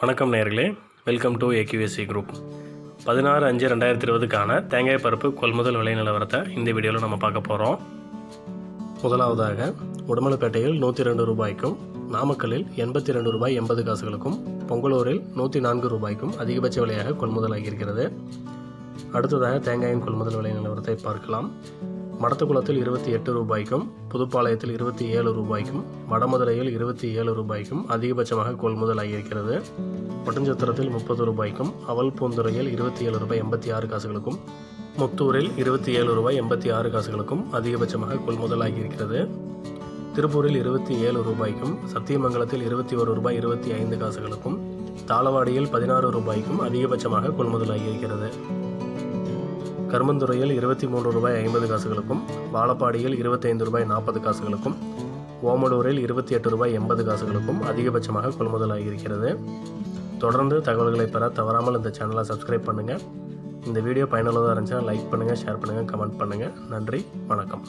வணக்கம் நேர்களே welcome to AQSC group பதினாறு அஞ்சு ரெண்டாயிரத்தி இருபதுக்கான தேங்காய் பருப்பு கொள்முதல் விலை நிலவரத்தை இந்த வீடியோவில் நம்ம பார்க்க போகிறோம் முதலாவதாக உடமலைப்பேட்டையில் நூற்றி ரெண்டு ரூபாய்க்கும் நாமக்கல்லில் எண்பத்தி ரெண்டு ரூபாய் எண்பது காசுகளுக்கும் பொங்கலூரில் நூற்றி நான்கு ரூபாய்க்கும் அதிகபட்ச விலையாக கொள்முதலாகியிருக்கிறது அடுத்ததாக தேங்காயின் கொள்முதல் விலை நிலவரத்தை பார்க்கலாம். மடத்துக்குளத்தில் இருபத்தி எட்டு ரூபாய்க்கும் புதுப்பாளையத்தில் இருபத்தி ஏழு ரூபாய்க்கும் வடமதுரையில் இருபத்தி ஏழு ரூபாய்க்கும் அதிகபட்சமாக கொள்முதல் ஆகியிருக்கிறது. ஒட்டஞ்சத்திரத்தில் முப்பது ரூபாய்க்கும் அவல் பூந்துறையில் இருபத்தி ஏழு ரூபாய் எண்பத்தி ஆறு காசுகளுக்கும் முத்தூரில் இருபத்தி ஏழு ரூபாய் எண்பத்தி ஆறு காசுகளுக்கும் அதிகபட்சமாக கொள்முதல் ஆகியிருக்கிறது. திருப்பூரில் இருபத்தி ஏழு ரூபாய்க்கும் சத்தியமங்கலத்தில் இருபத்தி ஒரு ரூபாய் இருபத்தி ஐந்து காசுகளுக்கும் தாளவாடியில் பதினாறு ரூபாய்க்கும் அதிகபட்சமாக கொள்முதல் ஆகியிருக்கிறது. கருமந்துறையில் இருபத்தி மூன்று ரூபாய் ஐம்பது காசுகளுக்கும் வாழப்பாடியில் இருபத்தைந்து ரூபாய் நாற்பது காசுகளுக்கும் ஓமலூரில் இருபத்தி எட்டு ரூபாய் எண்பது காசுகளுக்கும் அதிகபட்சமாக கொள்முதல் ஆகியிருக்கிறது தொடர்ந்து தகவல்களை பெற தவறாமல் இந்த சேனலை சப்ஸ்கிரைப் பண்ணுங்கள் இந்த வீடியோ பயனுள்ளதாக இருந்துச்சுன்னா லைக் பண்ணுங்கள் ஷேர் பண்ணுங்கள் கமெண்ட் பண்ணுங்கள் நன்றி வணக்கம்.